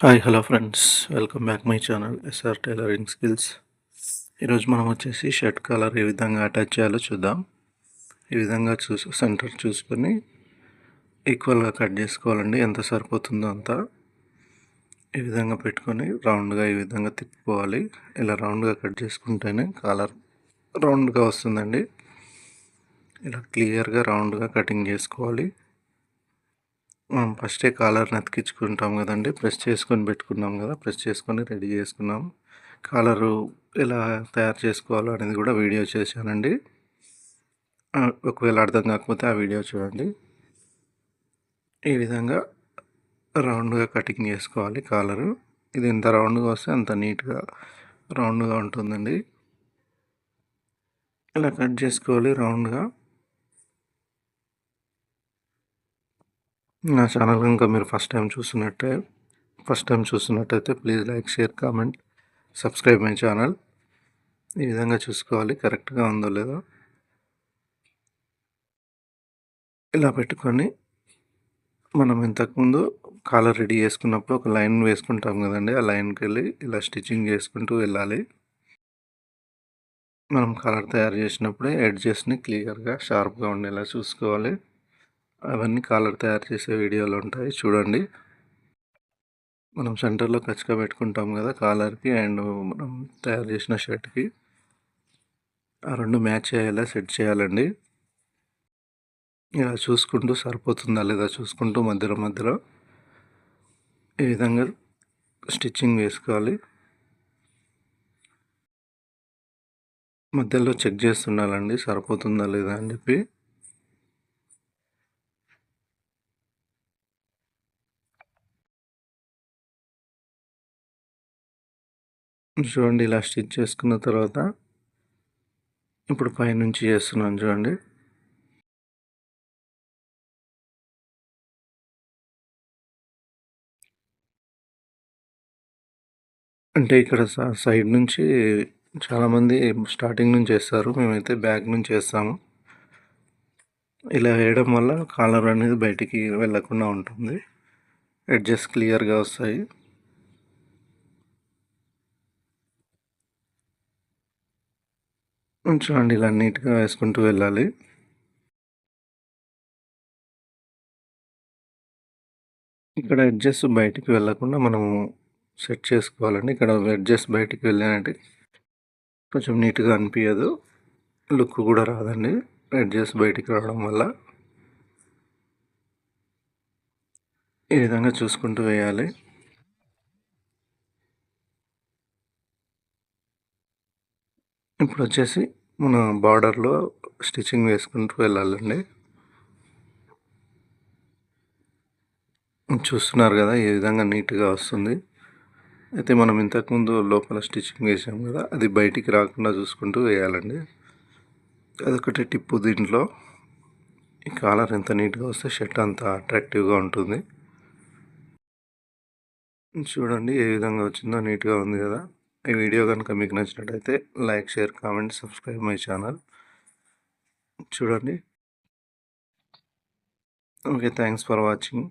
Hi hello friends welcome back my channel SR tailoring skills ఈరోజు మనం వచ్చేసి shirt colour ఏ విధంగా అటాచ్ చేయాలో చూద్దాం. ఈ విధంగా చూసి సెంటర్ చూసుకొని ఈక్వల్గా కట్ చేసుకోవాలండి. ఎంత సరిపోతుందో అంత ఈ విధంగా పెట్టుకొని రౌండ్గా ఈ విధంగా తిప్పుకోవాలి. ఇలా రౌండ్గా కట్ చేసుకుంటేనే కాలర్ రౌండ్గా వస్తుందండి. ఇలా క్లియర్గా రౌండ్గా కటింగ్ చేసుకోవాలి. మనం ఫస్టే కాలర్ని అతికించుకుంటాం కదండి. ప్రెస్ చేసుకొని పెట్టుకున్నాం కదా. ప్రెస్ చేసుకొని రెడీ చేసుకున్నాం. కాలరు ఎలా తయారు చేసుకోవాలో అనేది కూడా వీడియో చేశానండి. ఒకవేళ అర్థం కాకపోతే ఆ వీడియో చూడండి. ఈ విధంగా రౌండ్గా కటింగ్ చేసుకోవాలి కాలరు. ఇది ఎంత రౌండ్గా వస్తే అంత నీట్గా రౌండ్గా ఉంటుందండి. ఇలా కట్ చేసుకోవాలి రౌండ్గా. నా ఛానల్ కనుక మీరు ఫస్ట్ టైం చూస్తున్నట్టే ఫస్ట్ టైం చూస్తున్నట్టయితే please like share comment subscribe my channel. ఈ విధంగా చూసుకోవాలి కరెక్ట్గా ఉందో లేదో. ఇలా పెట్టుకొని మనం ఇంతకుముందు కాలర్ రెడీ చేసుకున్నప్పుడు ఒక లైన్ వేసుకుంటాం కదండి ఆ లైన్కి వెళ్ళి ఇలా స్టిచ్చింగ్ చేసుకుంటూ వెళ్ళాలి. మనం కలర్ తయారు చేసినప్పుడే ఎడ్జెస్ని క్లియర్గా షార్ప్గా ఉండేలా చూసుకోవాలి. అవన్నీ కాలర్ తయారు చేసే వీడియోలు ఉంటాయి చూడండి. మనం సెంటర్లో ఖచ్చితంగా పెట్టుకుంటాం కదా కాలర్కి అండ్ మనం తయారు చేసిన షర్ట్కి ఆ రెండు మ్యాచ్ అయ్యేలా సెట్ చేయాలండి. ఇలా చూసుకుంటూ సరిపోతుందా లేదా చూసుకుంటూ మధ్యలో మధ్యలో ఈ విధంగా స్టిచ్చింగ్ వేసుకోవాలి. మధ్యలో చెక్ చేస్తుండాలండి సరిపోతుందా లేదా అని చెప్పి. చూడండి ఇలా స్టిచ్ చేసుకున్న తర్వాత ఇప్పుడు పైనుంచి చేస్తున్నాను చూడండి. అంటే ఇక్కడ సైడ్ నుంచి చాలామంది స్టార్టింగ్ నుంచి వేస్తారు మేమైతే బ్యాక్ నుంచి వేస్తాము ఇలా వేయడం వల్ల కాలర్ అనేది బయటికి వెళ్ళకుండా ఉంటుంది. ఎడ్జెస్ క్లియర్గా వస్తాయి. చూడండి ఇలా నీట్గా వేసుకుంటూ వెళ్ళాలి. ఇక్కడ ఎడ్జెస్ బయటికి వెళ్ళకుండా మనము సెట్ చేసుకోవాలండి. ఇక్కడ ఎడ్జెస్ బయటికి వెళ్ళానంటే కొంచెం నీట్గా అనిపించదు లుక్ కూడా రాదండి. ఎడ్జెస్ బయటికి రావడం వల్ల ఈ విధంగా చూసుకుంటూ వేయాలి. ఇప్పుడు వచ్చేసి మన బార్డర్లో స్టిచ్చింగ్ వేసుకుంటూ వెళ్ళాలండి. చూస్తున్నారు కదా ఏ విధంగా నీట్గా వస్తుంది. అయితే మనం ఇంతకుముందు లోపల స్టిచ్చింగ్ వేసాం కదా అది బయటికి రాకుండా చూసుకుంటూ వేయాలండి. అదొకటి టిప్పు దీంట్లో. ఈ కాలర్ ఎంత నీట్గా వస్తే షర్ట్ అంత అట్రాక్టివ్గా ఉంటుంది. చూడండి ఏ విధంగా వచ్చిందో నీట్గా ఉంది కదా. ఈ వీడియో కనుక మీకు నచ్చినట్టయితే like share comment subscribe my channel. చూడండి. Okay thanks for watching.